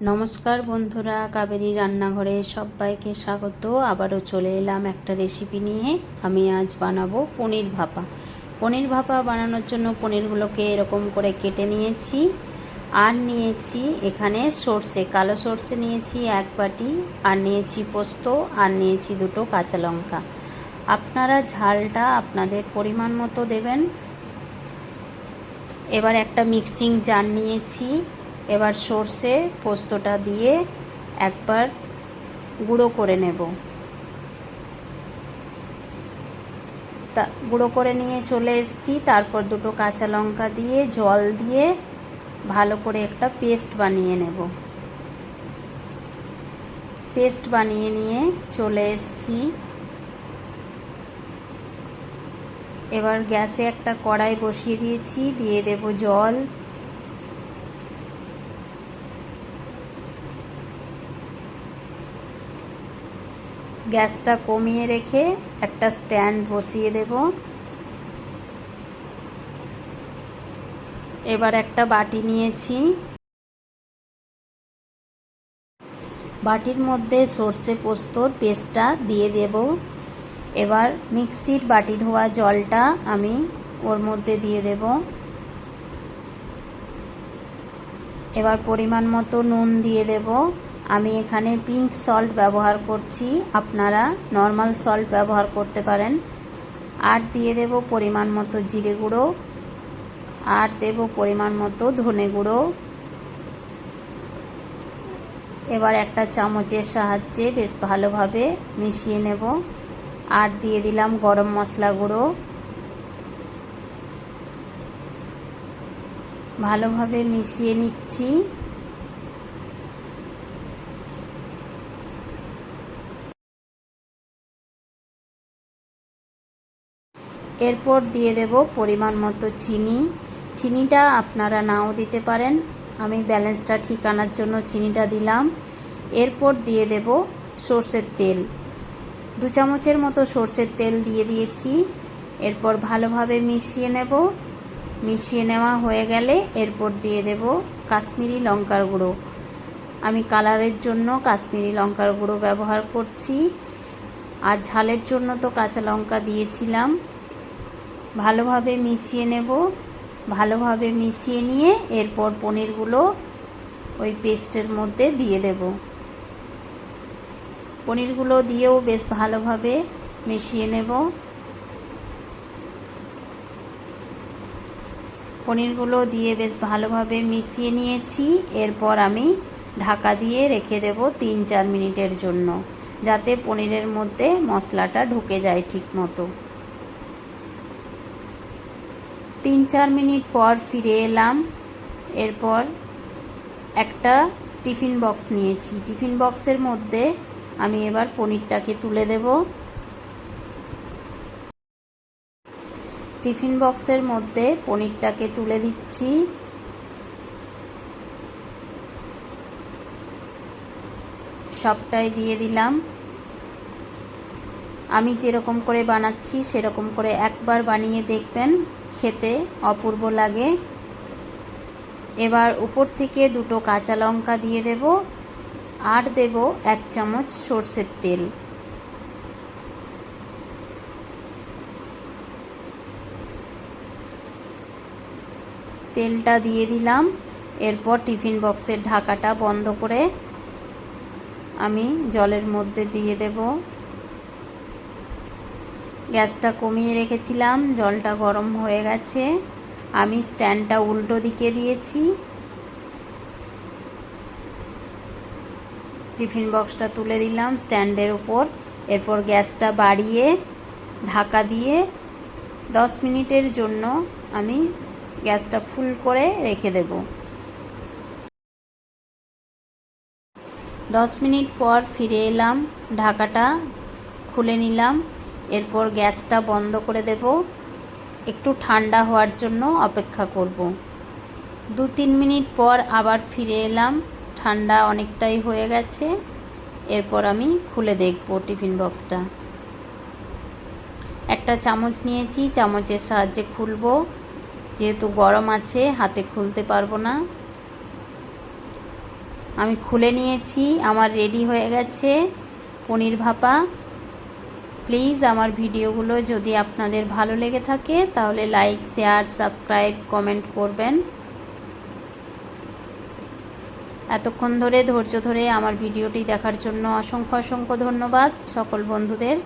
নমস্কার বন্ধুরা, কাবেরী রান্নাঘরে সবাইকে স্বাগত। আবারও চলে এলাম একটা রেসিপি নিয়ে। আমি আজ বানাবো পনির ভাপা। পনির ভাপা বানানোর জন্য পনিরগুলোকে এরকম করে কেটে নিয়েছি আর নিয়েছি এখানে সর্ষে, কালো সর্ষে নিয়েছি এক বাটি, আর নিয়েছি পোস্ত, আর নিয়েছি দুটো কাঁচা লঙ্কা। আপনারা ঝালটা আপনাদের পরিমাণ মতো দেবেন। এবার একটা মিক্সিং জার নিয়েছি। এবার সর্ষে পোস্তটা দিয়ে একবার গুঁড়ো করে নেব। তা, গুঁড়ো করে নিয়ে চলে এসেছি। তারপর দুটো কাঁচা লঙ্কা দিয়ে, জল দিয়ে ভালো করে একটা পেস্ট বানিয়ে নেব। পেস্ট বানিয়ে নিয়ে চলে এসেছি। এবার গ্যাসে একটা কড়াই বসিয়ে দিয়েছি। দিয়ে দেব জল। গ্যাসটা কমিয়ে রেখে একটা স্ট্যান্ড বসিয়ে দেব। এবার একটা বাটি নিয়েছি। বাটির মধ্যে সর্ষে পোস্তর পেস্টটা দিয়ে দেব। এবার মিক্সির বাটি ধোয়া জলটা আমি ওর মধ্যে দিয়ে দেব। এবার পরিমাণ মতো নুন দিয়ে দেব। আমি এখানে পিঙ্ক সল্ট ব্যবহার করছি। আপনারা নর্মাল সল্ট ব্যবহার করতে পারেন। আর দিয়ে দেব পরিমাণ মতো জিরে গুঁড়ো। আর দেব পরিমাণ মতো ধনে গুঁড়ো। এবার একটা চামচের সাহায্যে বেশ ভালোভাবে মিশিয়ে নেব। আর দিয়ে দিলাম গরম মশলা গুঁড়ো। ভালোভাবে মিশিয়ে নিচ্ছি। এরপর দিয়ে দেব পরিমাণ মতো চিনি। চিনিটা আপনারা নাও দিতে পারেন। আমি ব্যালেন্সটা ঠিক আনার জন্য চিনিটা দিলাম। এরপর দিয়ে দেব সর্ষের তেল। দু চামচের মতো সর্ষের তেল দিয়ে দিয়েছি। এরপর ভালোভাবে মিশিয়ে নেব। মিশিয়ে নেওয়া হয়ে গেলে এরপর দিয়ে দেব কাশ্মীরি লঙ্কার গুঁড়ো। আমি কালারের জন্য কাশ্মীরি লঙ্কার গুঁড়ো ব্যবহার করছি। আর ঝালের জন্য তো কাঁচা লঙ্কা দিয়েছিলাম। ভালোভাবে মিশিয়ে নেব। ভালোভাবে মিশিয়ে নিয়ে এরপর পনিরগুলো ওই পেস্টের মধ্যে দিয়ে দেব। পনিরগুলো দিয়েও বেশ ভালোভাবে মিশিয়ে নেব। পনিরগুলো দিয়ে বেশ ভালোভাবে মিশিয়ে নিয়েছি। এরপর আমি ঢাকা দিয়ে রেখে দেব তিন চার মিনিটের জন্য, যাতে পনিরের মধ্যে মশলাটা ঢুকে যায় ঠিক মতো তিন চার মিনিট পর ফিরে এলাম। এরপর একটা টিফিন বক্স নিয়েছি। টিফিন বক্সের মধ্যে আমি এবার পনিরটাকে তুলে দেব। টিফিন বক্সের মধ্যে পনিরটাকে তুলে দিচ্ছি। সবটাই দিয়ে দিলাম। আমি যেরকম করে বানাচ্ছি, সেরকম করে একবার বানিয়ে দেখবেন। খেতে অপূর্ব লাগে। এবার উপর থেকে দুটো কাঁচা লঙ্কা দিয়ে দেব আর দেব এক চামচ সর্ষের তেল। তেলটা দিয়ে দিলাম। এরপর টিফিন বক্সের ঢাকাটা বন্ধ করে আমি জলের মধ্যে দিয়ে দেব। গ্যাসটা কমিয়ে রেখেছিলাম, জলটা গরম হয়ে গেছে। আমি স্ট্যান্ডটা উল্টো দিকে দিয়েছি। টিফিন বক্সটা তুলে দিলাম স্ট্যান্ডের উপর। এরপর গ্যাসটা বাড়িয়ে ঢাকা দিয়ে দশ মিনিটের জন্য আমি গ্যাসটা ফুল করে রেখে দেব। দশ মিনিট পর ফিরে এলাম, ঢাকাটা খুলে নিলাম। এরপর গ্যাসটা বন্ধ করে দেব। একটু ঠান্ডা হওয়ার জন্য অপেক্ষা করব। দু তিন মিনিট পর আবার ফিরে এলাম। ঠান্ডা অনেকটাই হয়ে গেছে। এরপর আমি খুলে দেখব টিফিন বক্সটা। একটা চামচ নিয়েছি, চামচের সাহায্যে খুলব। যেহেতু গরম আছে, হাতে খুলতে পারব না। আমি খুলে নিয়েছি, আমার রেডি হয়ে গেছে। পনির ভাপা। প্লিজ আমার ভিডিওগুলো যদি আপনাদের ভালো লেগে থাকে, তাহলে লাইক শেয়ার সাবস্ক্রাইব কমেন্ট করবেন। এতক্ষণ ধরে ধৈর্য ধরে আমার ভিডিওটি দেখার জন্য অসংখ্য অসংখ্য ধন্যবাদ সকল বন্ধুদের।